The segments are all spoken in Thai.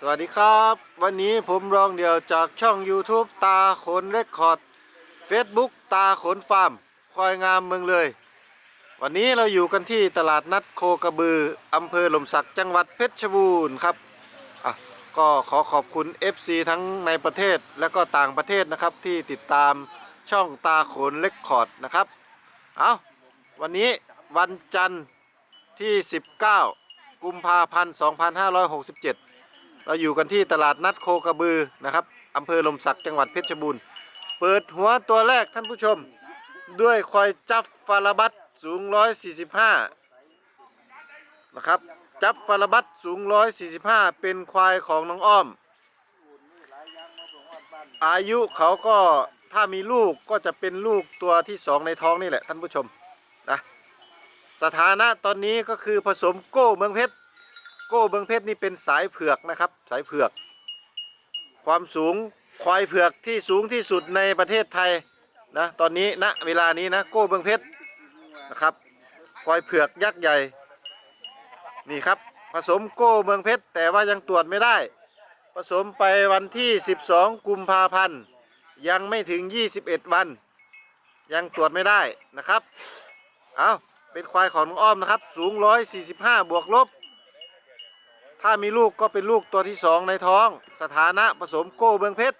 สวัสดีครับ วันนี้ผมรองเดี่ยวจากช่อง YouTube ตาขนเรคคอร์ด Facebook ตาขนฟาร์มควายงามเมืองเลย วันนี้เราอยู่กันที่ตลาดนัดโคกระบืออำเภอหล่มสักจังหวัดเพชรบูรณ์ครับอะก็ขอขอบคุณ FC ทั้งในประเทศและก็ต่างประเทศนะครับที่ติดตามช่องตาขนเรคคอร์ดนะครับ เอาวันนี้วันจันทร์ที่ 19 กุมภาพันธ์ 2567 เราอยู่กันที่ตลาดนัดโคกระบือนะครับอำเภอลมสักจังหวัดเพชรบูรณ์ เปิดหัวตัวแรกท่านผู้ชม ด้วยควายจับฟาราบัตสูง 145 นะครับ จับฟาราบัตสูง 145 เป็นควายของน้องอ้อม อายุเขาก็ถ้ามีลูกก็จะเป็นลูกตัวที่สองในท้องนี่แหละท่านผู้ชมนะสถานะตอนนี้ก็คือผสมโก้เมืองเพชร โก้เบืองเพชรนี่เป็นสายเผือกนะครับ สายเผือก ความสูงควายเผือกที่สูงที่สุดในประเทศไทยนะตอนนี้ณเวลานี้นะโก้เบืองเพชรนะครับควายเผือกยักษ์ใหญ่นี่ครับผสมโก้เมืองเพชรแต่ว่ายังตรวจไม่ได้ ผสมไปวันที่ 12 กุมภาพันธ์ยังไม่ถึง 21 วัน ยังตรวจไม่ได้นะครับ เอาเป็นควายของน้องอ้อมนะครับ สูง 145 บวกลบ ถ้ามีลูกก็เป็นลูกตัวที่สองในท้อง สถานะผสมโก้เบืองเพชร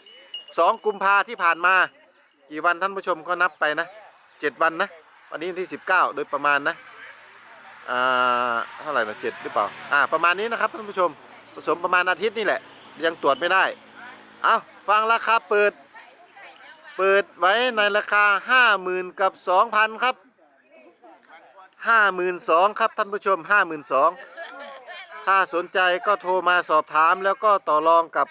12 กุมภาที่ผ่านมา กี่วันท่านผู้ชมก็นับไปนะ 7 วันนะ วันนี้ที่ 19 โดยประมาณนะ อ่า เท่าไหร่นะเจ็ดหรือเปล่า อ่า ประมาณนี้นะครับท่านผู้ชม ผสมประมาณอาทิตย์นี่แหละ ยังตรวจไม่ได้ เอาฟังราคาเปิด เปิดไว้ในราคา 50,000 กับ 2,000 ครับ 52,000 ครับท่านผู้ชม 52,000 ถ้าสนใจก็โทรมาสอบถามแล้วก็ต่อรองกับ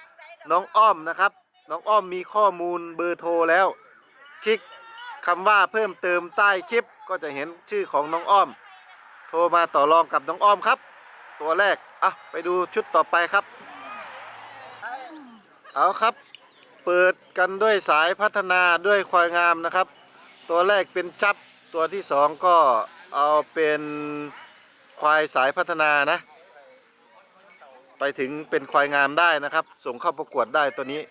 น้องอ้อมนะครับ น้องอ้อมมีข้อมูลเบอร์โทรแล้ว คลิกคำว่าเพิ่มเติมใต้คลิปก็จะเห็นชื่อของน้องอ้อม โทรมาต่อรองกับน้องอ้อมครับ ตัวแรกอะไปดูชุดต่อไปครับ เอาครับ เปิดกันด้วยสายพัฒนาด้วยควายงามนะครับ ตัวแรกเป็นจับตัวที่สองก็เอาเป็นควายสายพัฒนานะ ไปถึงเป็นควายงามได้นะครับ ส่งเข้าประกวดได้ตัวนี้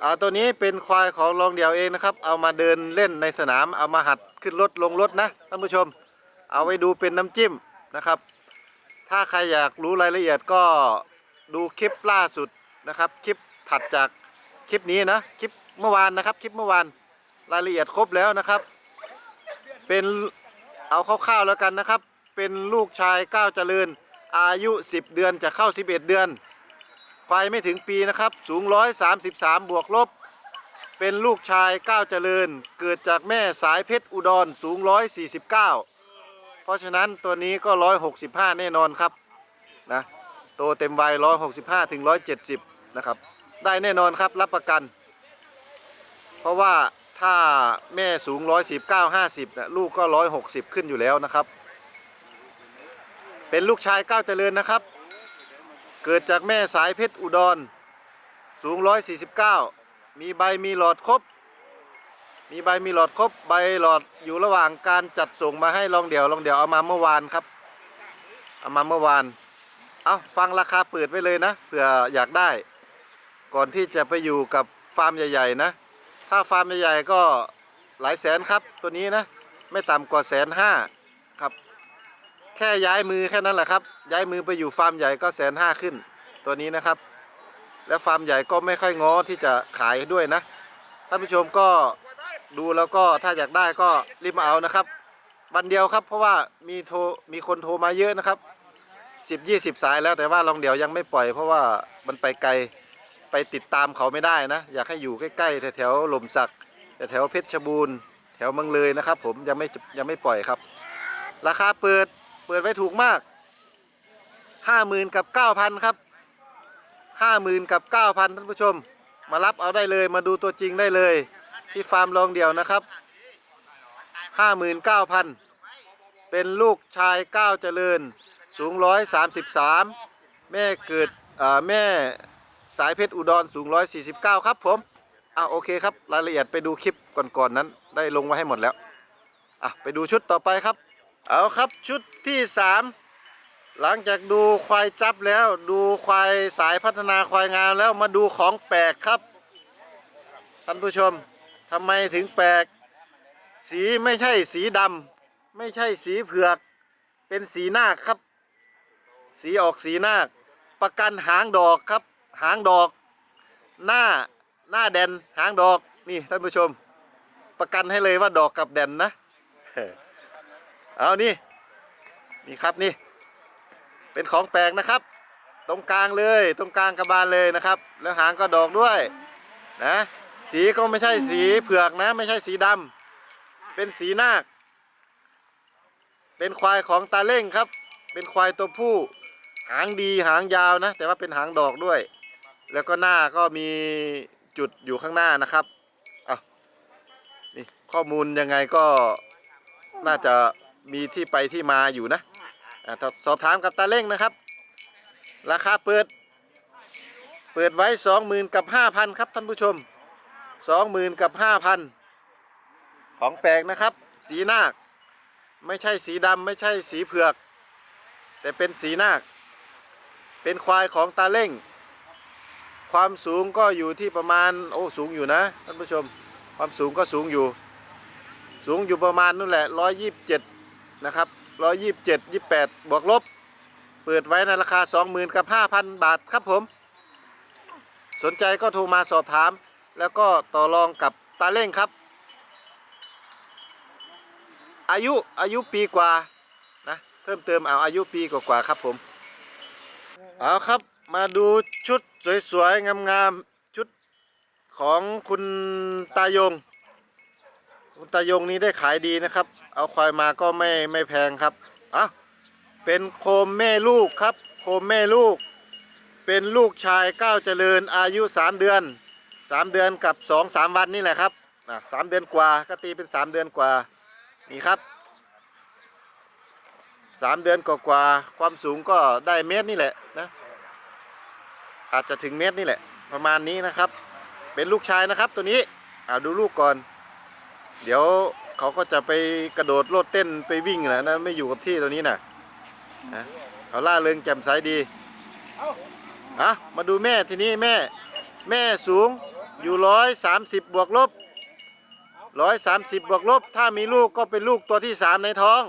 เอาตัวนี้เป็นควายของรองเดี่ยวเองนะครับ เอามาเดินเล่นในสนามเอามาหัดขึ้นรถลงรถนะท่านผู้ชม เอาไว้ดูเป็นน้ำจิ้มนะครับ ถ้าใครอยากรู้รายละเอียดก็ดูคลิปล่าสุดนะครับ คลิปถัดจากคลิปนี้นะคลิปเมื่อวานนะครับ คลิปเมื่อวานรายละเอียดครบแล้วนะครับ เป็นเอาคร่าวๆแล้วกันนะครับ เป็นลูกชายก้าวเจริญ อายุ 10 เดือนจะเข้า 11 เดือน ควายไม่ถึงปีนะครับ สูง 133 บวกลบ เป็นลูกชายก้าวเจริญ เกิดจากแม่สายเพชรอุดรสูง 149 เพราะฉะนั้นตัวนี้ก็ 165 แน่นอนครับนะโตเต็มวัย 165 ถึง 170 นะครับ ได้แน่นอนครับรับประกัน เพราะว่าถ้าแม่สูง149 50นะลูกก็ 160 ขึ้นอยู่แล้วนะครับ เป็นลูกชายก้าวเจริญนะครับ เกิดจากแม่สายเพชรอุดร สูง 149 มีใบมีหลอดครบ มีใบมีหลอดครบ ใบหลอดอยู่ระหว่างการจัดส่งมาให้ลองเดี่ยวลองเดี่ยวเอามาเมื่อวานครับ เอามาเมื่อวาน เอาฟังราคาเปิดไว้เลยนะเผื่ออยากได้ ก่อนที่จะไปอยู่กับฟาร์มใหญ่ๆนะ ถ้าฟาร์มใหญ่ๆก็หลายแสนครับตัวนี้นะ ไม่ต่ำกว่าแสนห้า แค่ย้ายมือแค่นั้นแหละครับ ย้ายมือไปอยู่ฟาร์มใหญ่ก็แสนห้าขึ้น ตัวนี้นะครับ แล้วฟาร์มใหญ่ก็ไม่ค่อยง้อที่จะขายด้วยนะท่านผู้ชมก็ดูแล้วก็ถ้าอยากได้ก็รีบมาเอานะครับ วันเดียวครับเพราะว่ามีโทรมีคนโทรมาเยอะนะครับสิบยี่สิบสายแล้วแต่ว่าลองเดียวยังไม่ปล่อยเพราะว่ามันไปไกลไปติดตามเขาไม่ได้นะ อยากให้อยู่ใกล้ๆแถวๆหล่มสักแถวเพชรบูรณ์แถวเมืองเลยนะครับ ผมยังไม่ยังไม่ปล่อยครับ ราคาเปิด เปิดไว้ถูกมากห้าหมื่นกับเก้าพันครับห้าหมื่นกับเก้าพันท่านผู้ชม มารับเอาได้เลยมาดูตัวจริงได้เลย ที่ฟาร์มรองเดี่ยวนะครับห้าหมื่นเก้าพันเป็นลูกชายเก้าเจริญ สูงร้อยสามสิบสามแม่เกิดแม่สายเพชรอุดรสูงร้อยสี่สิบเก้าครับผมอะโอเคครับ รายละเอียดไปดูคลิปก่อนๆนั้น ได้ลงไว้ให้หมดแล้วอะไปดูชุดต่อไปครับ เอาครับชุดที่สามหลังจากดูควายจับแล้วดูควายสายพัฒนาควายงามแล้วมาดูของแปลกครับท่านผู้ชมทำไมถึงแปลก สีไม่ใช่สีดำไม่ใช่สีเผือก เป็นสีนาคครับ สีออกสีนาค ประกันหางดอกครับ หางดอก หน้าหน้าแดนหางดอกนี่ท่านผู้ชม ประกันให้เลยว่าดอกกับแดนนะ เอานี่นี่ครับนี่ เป็นของแปลกนะครับ ตรงกลางเลยตรงกลางกระบาลเลยนะครับ แล้วหางก็ดอกด้วยนะสีก็ไม่ใช่สีเผือกนะ ไม่ใช่สีดำเป็นสีนาค เป็นควายของตาเล่งครับ เป็นควายตัวผู้ หางดีหางยาวนะ แต่ว่าเป็นหางดอกด้วย แล้วก็หน้าก็มีจุดอยู่ข้างหน้านะครับอะนี่ข้อมูลยังไงก็น่าจะ มีที่ไปที่มาอยู่นะอะสอบถามกับตาเล่งนะครับ ราคาเปิด เปิดไว้สองหมื่นกับห้าพันครับท่านผู้ชมสองหมื่นกับห้าพันของแปลกนะครับ สีนาค ไม่ใช่สีดำไม่ใช่สีเผือก แต่เป็นสีนาค เป็นควายของตาเล่ง ความสูงก็อยู่ที่ประมาณโอ้สูงอยู่นะท่านผู้ชม ความสูงก็สูงอยู่ สูงอยู่ประมาณนั่นแหละร้อยยี่สิบเจ็ด นะครับร้อยยี่สิบเจ็ดยี่แปดบวกลบ เปิดไว้ในราคาสองหมื่นกับห้าพันบาทครับผม สนใจก็โทรมาสอบถาม แล้วก็ต่อรองกับตาเล่งครับ อายุอายุปีกว่านะเพิ่มเติมเอาอายุปีกว่าๆครับผม เอาครับมาดูชุดสวยๆ งามๆ ชุดของคุณตายง คุณตายงนี้ได้ขายดีนะครับ เอาควายมาก็ไม่ไม่แพงครับเอาเป็นโคมแม่ลูกครับ โคมแม่ลูก เป็นลูกชายก้าวเจริญอายุ 3 เดือน 3 เดือนกับ 2 3 วันนี่แหละครับอะสามเดือนกว่าก็ตีเป็น 3 เดือนกว่านี่ครับสามเดือนกว่าๆความสูงก็ได้เมตรนี่แหละนะอาจจะถึงเมตรนี่แหละ ประมาณนี้นะครับ เป็นลูกชายนะครับตัวนี้เอาดูลูกก่อน เดี๋ยว เขาก็จะไปกระโดดโลดเต้นไปวิ่งแหละนะไม่อยู่กับที่ตัวนี้นะนะเขาล่าเริงแจ่มใสดีอะมาดูแม่ทีนี้แม่ แม่สูงอยู่ร้อยสามสิบบวกลบร้อยสามสิบบวกลบ ถ้ามีลูกก็เป็นลูกตัวที่สามในท้อง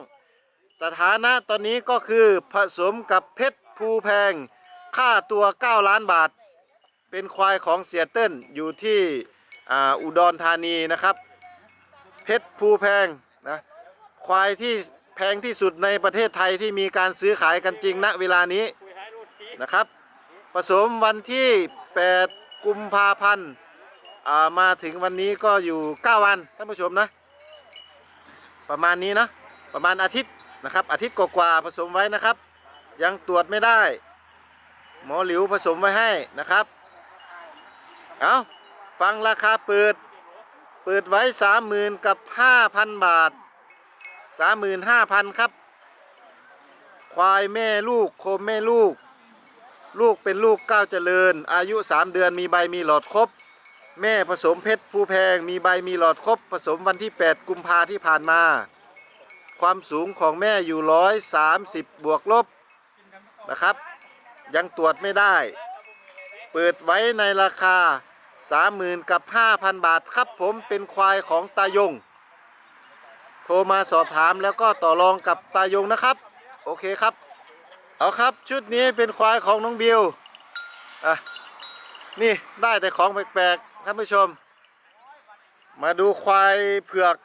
สถานะตอนนี้ก็คือผสมกับเพชรภูแพง ค่าตัว 9 ล้านบาท เป็นควายของเสียเติ้ลอยู่ที่อ่าอุดรธานีนะครับ เพชรภูแพงนะควายที่แพงที่สุดในประเทศไทยที่มีการซื้อขายกันจริงณเวลานี้นะครับ ผสมวันที่ 8 กุมภาพันธ์อ่ามาถึงวันนี้ก็อยู่ 9 วันท่านผู้ชมนะ ประมาณนี้นะประมาณอาทิตย์นะครับ อาทิตย์กว่าๆผสมไว้นะครับ ยังตรวจไม่ได้ หมอหลิวผสมไว้ให้นะครับ เอาฟังราคาเปิด เปิดไว้สามหมื่นกับห้าพันบาทสามหมื่นห้าพันครับ ควายแม่ลูกโคมแม่ลูก ลูกเป็นลูกก้าวเจริญ อายุสามเดือนมีใบมีหลอดครบ แม่ผสมเพชรผู้แพงมีใบมีหลอดครบ ผสมวันที่ 8 กุมภาที่ผ่านมา ความสูงของแม่อยู่ร้อยสามสิบบวกลบนะครับ ยังตรวจไม่ได้ เปิดไว้ในราคา 30,000 กับ 5,000 บาทครับผมเป็นควายของตายง โทรมาสอบถามแล้วก็ต่อรองกับตายงนะครับ โอเคครับ เอาครับชุดนี้เป็นควายของน้องบิวอะนี่ได้แต่ของแปลกๆท่านผู้ชม มาดูควายเผือก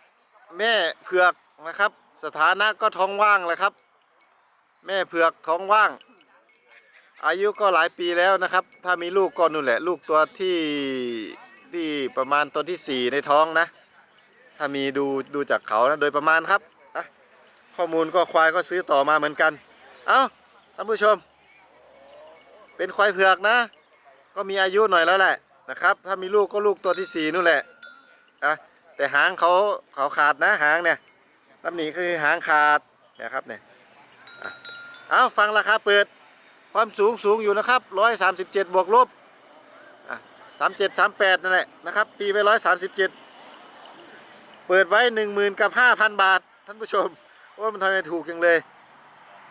แม่เผือกนะครับ สถานะก็ท้องว่างเลยครับ แม่เผือกท้องว่าง อายุก็หลายปีแล้วนะครับ ถ้ามีลูกก็นู่นแหละ ลูกตัวที่ที่ประมาณตัวที่สี่ในท้องนะ ถ้ามีดูดูจากเขานะโดยประมาณครับอะข้อมูลก็ควายก็ซื้อต่อมาเหมือนกัน เอาท่านผู้ชม เป็นควายเผือกนะ ก็มีอายุหน่อยแล้วแหละนะครับ ถ้ามีลูกก็ลูกตัวที่สี่นู่นแหละอะแต่หางเขาเขาขาดนะหางเนี่ยตำหนิคือหางขาดนะครับเนี่ยอะเอาฟังราคาเปิด ความสูงสูงอยู่นะครับ137บวกลบอะ37 38นั่นแหละนะครับตีไป137เปิดไว้10,000กับ5,000บาท ท่านผู้ชมโอ้มันทำไมถูกจังเลย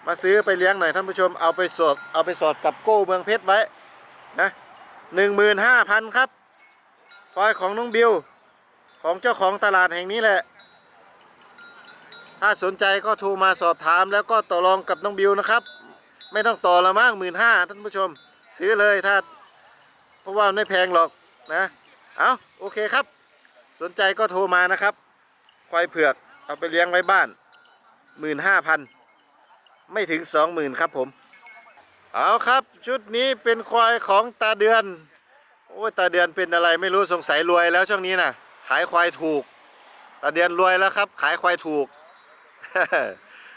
มาซื้อไปเลี้ยงหน่อยท่านผู้ชมเอาไปสอดเอาไปสอดกับโก้เมืองเพชรไว้นะหนึ่งหมื่นห้าพันครับควายของน้องบิวของเจ้าของตลาดแห่งนี้แหละ ถ้าสนใจก็โทรมาสอบถามแล้วก็ต่อรองกับน้องบิวนะครับ ไม่ต้องต่อละมั้งหมื่นห้าท่านผู้ชม ซื้อเลยถ้า เพราะว่าไม่แพงหรอกนะเอาโอเคครับ สนใจก็โทรมานะครับ ควายเผือก เอาไปเลี้ยงไว้บ้านหมื่นห้าพันไม่ถึงสองหมื่นครับผม เอาครับชุดนี้เป็นควายของตาเดือน โอ้ยตาเดือนเป็นอะไรไม่รู้สงสัยรวยแล้วช่วงนี้นะขายควายถูก ตาเดือนรวยแล้วครับ ขายควายถูก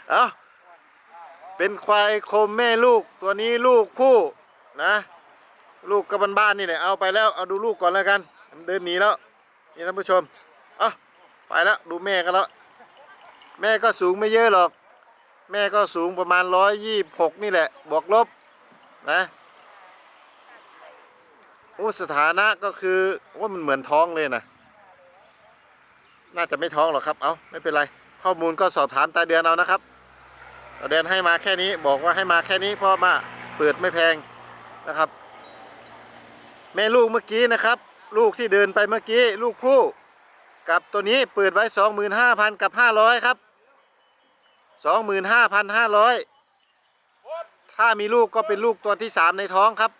เอา เป็นควายโคมแม่ลูกตัวนี้ลูกผู้นะ ลูกกับบ้านๆนี่แหละเอาไปแล้วเอาดูลูกก่อนแล้วกันเดินหนีแล้วนี่ท่านผู้ชมเอาไปแล้วดูแม่กันแล้วแม่ก็สูงไม่เยอะหรอก แม่ก็สูงประมาณร้อยยี่หกนี่แหละบวกลบนะโอ้สถานะก็คือว่ามันเหมือนท้องเลยนะน่าจะไม่ท้องหรอกครับเอาไม่เป็นไร ข้อมูลก็สอบถามตาเดือนเอานะครับ ตาเดนให้มาแค่นี้บอกว่าให้มาแค่นี้เพราะมาเปิดไม่แพงนะครับ แม่ลูกเมื่อกี้นะครับ ลูกที่เดินไปเมื่อกี้ลูกผู้กับตัวนี้เปิดไว้ 25,000 กับ 500 ครับ 25,500 ถ้ามีลูกก็เป็นลูกตัวที่ 3 ในท้องครับ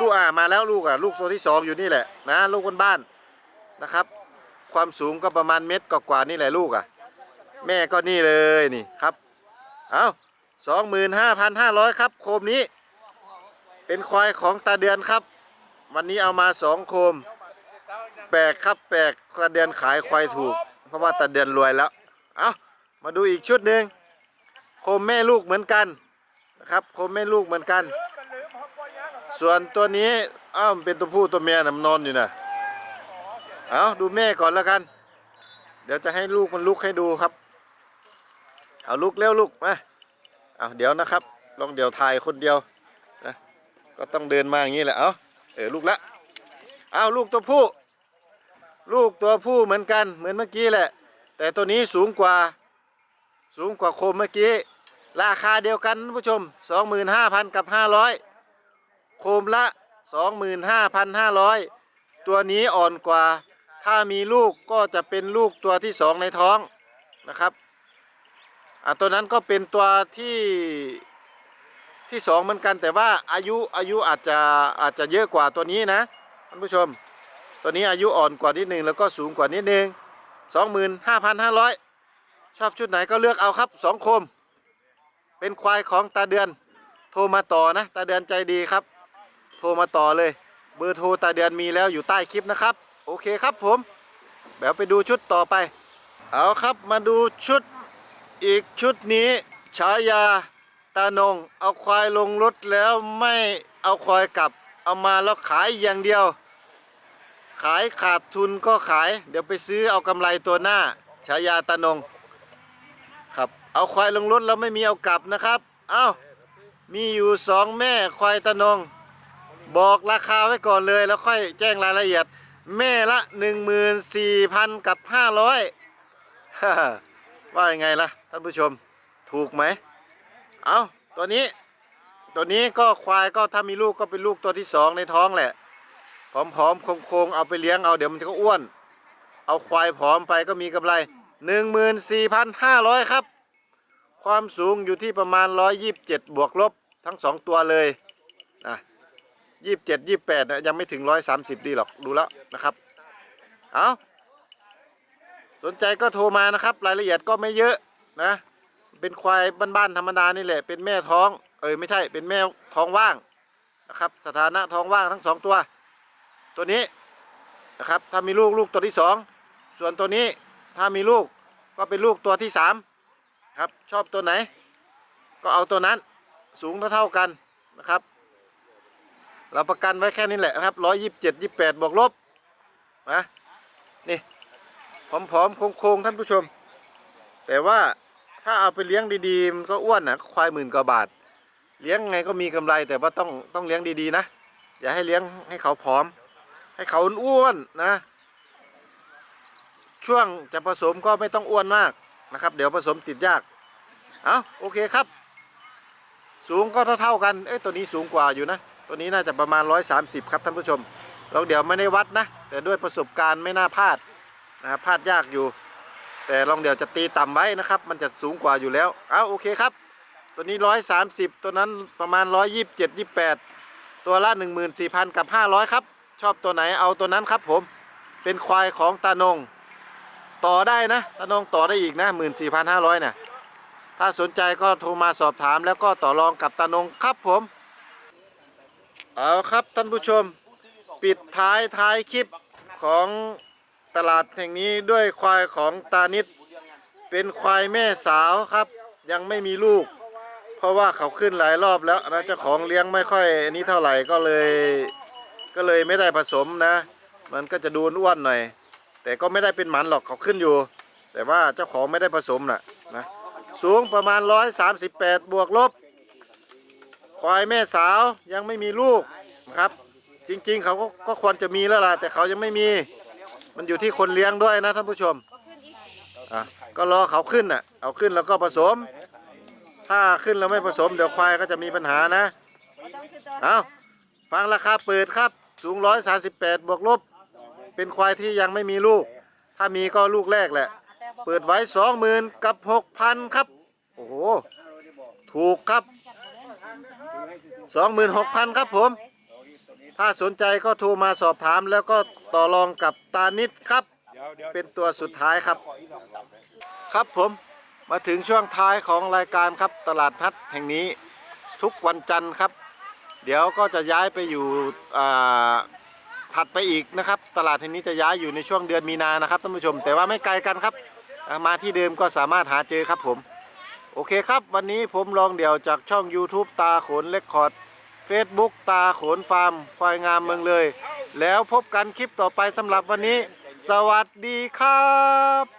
ลูกอ่ามาแล้วลูกอะลูกตัวที่ 2 อยู่นี่แหละนะลูกบนบ้านนะครับ ความสูงก็ประมาณเม็ดกว่านี่แหละลูกอะ แม่ก็นี่เลยนี่ครับ เอา25,500ครับ โคมนี้ เป็นควายของตาเดือนครับ วันนี้เอามาสองโคม แปลกครับแปลกตาเดือนขายควายถูก เพราะว่าตาเดือนรวยแล้ว เอามาดูอีกชุดหนึ่งโคมแม่ลูกเหมือนกันนะครับโคมแม่ลูกเหมือนกัน ส่วนตัวนี้อ้าวมันเป็นตัวผู้ตัวเมียนะมันนอนอยู่นะเอาดูแม่ก่อนแล้วกัน เดี๋ยวจะให้ลูกมันลุกให้ดูครับ เอาลุกเร็วลูกมาเอาเดี๋ยวนะครับ ลองเดี๋ยวถ่ายคนเดียวนะก็ต้องเดินมาอย่างนี้แหละเอาเออลูกละเอาลูกตัวผู้ ลูกตัวผู้เหมือนกันเหมือนเมื่อกี้แหละ แต่ตัวนี้สูงกว่าสูงกว่าโคมเมื่อกี้ ราคาเดียวกันท่านผู้ชม 25,000 กับ 500 โคมละ 25,500 ตัวนี้อ่อนกว่า ถ้ามีลูกก็จะเป็นลูกตัวที่สองในท้องนะครับ อะตัวนั้นก็เป็นตัวที่ที่สองเหมือนกันแต่ว่าอายุอายุอาจจะอาจจะเยอะกว่าตัวนี้นะท่านผู้ชม ตัวนี้อายุอ่อนกว่านิดนึงแล้วก็สูงกว่านิดนึงสองหมื่นห้าพันห้าร้อยชอบชุดไหนก็เลือกเอาครับสองคม เป็นควายของตาเดือน โทรมาต่อนะ ตาเดือนใจดีครับ โทรมาต่อเลย เบอร์โทรตาเดือนมีแล้วอยู่ใต้คลิปนะครับ โอเคครับผมเดี๋ยวไปดูชุดต่อไป เอาครับมาดูชุด อีกชุดนี้ฉายาตานง เอาควายลงรถแล้วไม่เอาควายกลับ เอามาแล้วขายอย่างเดียว ขายขาดทุนก็ขาย เดี๋ยวไปซื้อเอากำไรตัวหน้าฉายาตานงครับเอาควายลงรถแล้วไม่มีเอากลับนะครับเอามีอยู่สองแม่ควายตานง บอกราคาไว้ก่อนเลยแล้วค่อยแจ้งรายละเอียด แม่ละ 14,000 กับ 500ว่ายังไงล่ะ ท่านผู้ชมถูกไหม เอาตัวนี้ ตัวนี้ก็ควายก็ถ้ามีลูกก็เป็นลูกตัวที่สองในท้องแหละผอมๆโคงๆเอาไปเลี้ยงเอาเดี๋ยวมันจะก็อ้วน เอาควายผอมไปก็มีกำไร 14,500 ครับ ความสูงอยู่ที่ประมาณ 127 บวกลบทั้งสองตัวเลยนะ27 28นะยังไม่ถึง 130 ดีหรอกดูแล้วนะครับ เอาสนใจก็โทรมานะครับ รายละเอียดก็ไม่เยอะ นะ เป็นควายบ้านๆธรรมดานี่แหละ เป็นแม่ท้อง เอ้ยไม่ใช่ เป็นแม่ท้องว่างนะครับ สถานะท้องว่างทั้งสองตัว ตัวนี้นะครับ ถ้ามีลูกลูกตัวที่สอง ส่วนตัวนี้ถ้ามีลูกก็เป็นลูกตัวที่สามครับ ชอบตัวไหน ก็เอาตัวนั้นสูงเท่าๆกันนะครับ เราประกันไว้แค่นี้แหละนะครับร้อยยี่สิบเจ็ดยี่แปดบวกลบนะนี่ผอมๆโค้งๆท่านผู้ชม แต่ว่า ถ้าเอาไปเลี้ยงดีๆมันก็อ้วนนะควายหมื่นกว่าบาท เลี้ยงไงก็มีกำไรแต่ว่าต้องต้องเลี้ยงดีๆนะ อย่าให้เลี้ยงให้เขาผอม ให้เขาอ้วนนะ ช่วงจะผสมก็ไม่ต้องอ้วนมากนะครับ เดี๋ยวผสมติดยากเอาโอเคครับ สูงก็เท่าๆกันเอ้ยตัวนี้สูงกว่าอยู่นะ ตัวนี้น่าจะประมาณ 130 ครับท่านผู้ชมเราเดี๋ยวไม่ได้วัดนะ แต่ด้วยประสบการณ์ไม่น่าพลาดนะครับพลาดยากอยู่ แต่ลองเดี๋ยวจะตีต่ำไว้นะครับ มันจะสูงกว่าอยู่แล้ว เอาโอเคครับ ตัวนี้ 130 ตัวนั้นประมาณ 127 28 ตัวละ 14,000 กับ 500 ครับ ชอบตัวไหนเอาตัวนั้นครับผม เป็นควายของตานง ต่อได้นะ ตานงต่อได้อีกนะ 14,500เนี่ยถ้าสนใจก็โทรมาสอบถามแล้วก็ต่อรองกับตานงครับผม เอาครับท่านผู้ชม ปิดท้ายท้ายคลิปของ ตลาดแห่งนี้ด้วยควายของตานิดเป็นควายแม่สาวครับ ยังไม่มีลูก เพราะว่าเขาขึ้นหลายรอบแล้วนะเจ้าของเลี้ยงไม่ค่อยนี้เท่าไหร่ก็เลยก็เลยไม่ได้ผสมนะ มันก็จะดูอ้วนหน่อย แต่ก็ไม่ได้เป็นหมันหรอกเขาขึ้นอยู่ แต่ว่าเจ้าของไม่ได้ผสมน่ะนะสูงประมาณ 138 บวกลบ ควายแม่สาวยังไม่มีลูกนะครับ จริงๆ เขาก็ควรจะมีแล้วล่ะแต่เขายังไม่มี มันอยู่ที่คนเลี้ยงด้วยนะท่านผู้ชมอะก็รอเขาขึ้นน่ะเอาขึ้นแล้วก็ผสม ถ้าขึ้นแล้วไม่ผสมเดี๋ยวควายก็จะมีปัญหานะเอาฟังราคาเปิดครับสูง138บวกลบ เป็นควายที่ยังไม่มีลูก ถ้ามีก็ลูกแรกแหละ เปิดไว้20,000กับ6,000ครับ โอ้โห ถูกครับ26,000ครับผม ถ้าสนใจก็โทรมาสอบถาม แล้วก็ต่อรองกับตานิดครับ เป็นตัวสุดท้ายครับ ครับผมมาถึงช่วงท้ายของรายการครับตลาดนัดแห่งนี้ทุกวันจันทร์ครับ เดี๋ยวก็จะย้ายไปอยู่อ่าถัดไปอีกนะครับ ตลาดแห่งนี้จะย้ายอยู่ในช่วงเดือนมีนานะครับท่านผู้ชม แต่ว่าไม่ไกลกันครับอ่ามาที่เดิมก็สามารถหาเจอครับผม โอเคครับ วันนี้ผมลองเดี่ยวจากช่อง YouTube ตาโขนเลคคอร์ด Facebook ตาโขนฟาร์ม ควายงามเมืองเลย แล้วพบกันคลิปต่อไปสำหรับวันนี้ สวัสดีครับ